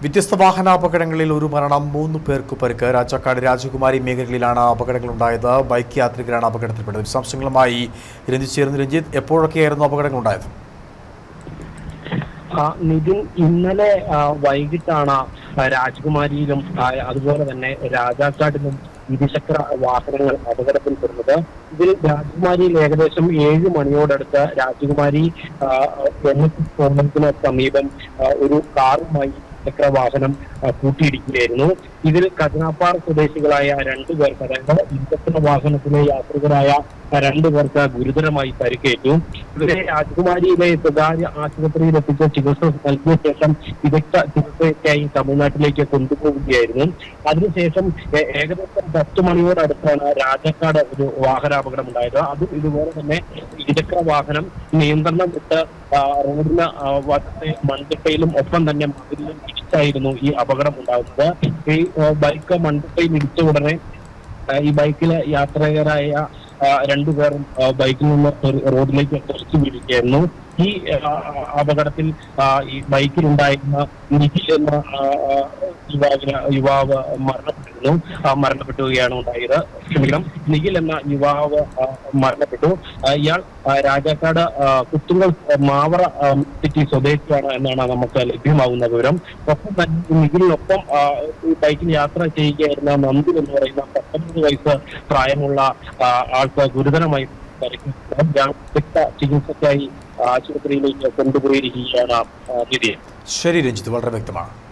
വ്യത്യസ്ത വാഹനാപകടങ്ങളിൽ ഒരു മരണം മൂന്ന് പേർക്ക് പരിക്ക്. രാജാക്കാട് രാജകുമാരി മേഖലകളിലാണ് അപകടങ്ങളുണ്ടായത്. ബൈക്ക് യാത്രികരാണ് അപകടത്തിൽപ്പെട്ടത്. വിശദാംശങ്ങളുമായി രഞ്ജിത്ത് ചേർന്ന് രഞ്ജിത്ത് എപ്പോഴൊക്കെയായിരുന്നു അപകടങ്ങളുണ്ടായത്? നിതിൻ ഇന്നലെ വൈകിട്ടാണ് രാജകുമാരിയിലും അതുപോലെ തന്നെ രാജാക്കാട്ടിലും ഇരുചക്ര വാഹനങ്ങൾ അപകടത്തിൽപ്പെടുന്നത്. ഇതിൽ രാജകുമാരിയിൽ ഏകദേശം ഏഴ് മണിയോടടുത്ത് രാജകുമാരി എൻ എസ് സമീപം ഒരു കാറുമായി ചക്ര വാഹനം കൂട്ടിയിടിക്കുകയായിരുന്നു. ഇതിൽ കരുനാപ്പാറ സ്വദേശികളായ രണ്ടു പേർക്ക് അതായത് ഇരുചക്ര വാഹനത്തിലെ യാത്രികരായ രണ്ടു പേർക്ക് ഗുരുതരമായി പരിക്കേറ്റു. ഇവരെ രാജകുമാരിയിലെ സ്വകാര്യ ആശുപത്രിയിൽ എത്തിച്ച് ചികിത്സ നൽകിയ ശേഷം വിദഗ്ധ ചികിത്സയ്ക്കായി തമിഴ്നാട്ടിലേക്ക് കൊണ്ടുപോവുകയായിരുന്നു. അതിനുശേഷം ഏകദേശം പത്ത് മണിയോടടുത്താണ് രാജക്കാട് ഒരു വാഹനാപകടം ഉണ്ടായത് അതും ഇതുപോലെ തന്നെ ഇരുചക്ര വാഹനം നിയന്ത്രണം വിട്ട് റോഡിന് വശത്തെ മൺതിട്ടയിലും ഒപ്പം തന്നെ മതിലും ഇടിച്ചായിരുന്നു ഈ അപകടം ഉണ്ടാകുന്നത് ഈ ബൈക്ക് മൺതിട്ടയിൽ ഇടിച്ച ഉടനെ ഈ ബൈക്കിലെ യാത്രികരായ രണ്ടുപേരും ബൈക്കിൽ നിന്ന് റോഡിലേക്ക് തെറിച്ചു വീഴുകയായിരുന്നു. ഈ അപകടത്തിൽ ഈ ബൈക്കിലുണ്ടായിരുന്ന നിഖിൽ എന്ന യുവാവിന് യുവാവ് മരണപ്പെട്ടിരുന്നു മരണപ്പെട്ടുകയാണ് ഉണ്ടായത്. ക്ഷമിക്കണം. നിഖിൽ എന്ന യുവാവ് മരണപ്പെട്ടു. ഇയാൾ രാജാക്കാട് കുത്തുങ്ങൾ മാവറ സിറ്റി സ്വദേശിയാണ് എന്നാണ് നമുക്ക് ലഭ്യമാകുന്ന വിവരം. ഒപ്പം തന്നെ നിഖിലിനൊപ്പം ബൈക്കിൽ യാത്ര ചെയ്യുകയായിരുന്ന നന്ദി എന്ന് പറയുന്ന പത്തൊമ്പത് വയസ്സ് പ്രായമുള്ള ആൾക്ക് ഗുരുതരമായി വിദഗ്ധ ചികിത്സയ്ക്കായി ആശുപത്രിയിലേക്ക് കൊണ്ടുപോയിരിക്കുകയാണ് ശരി രഞ്ജിത്ത് വളരെ വ്യക്തമാണ്.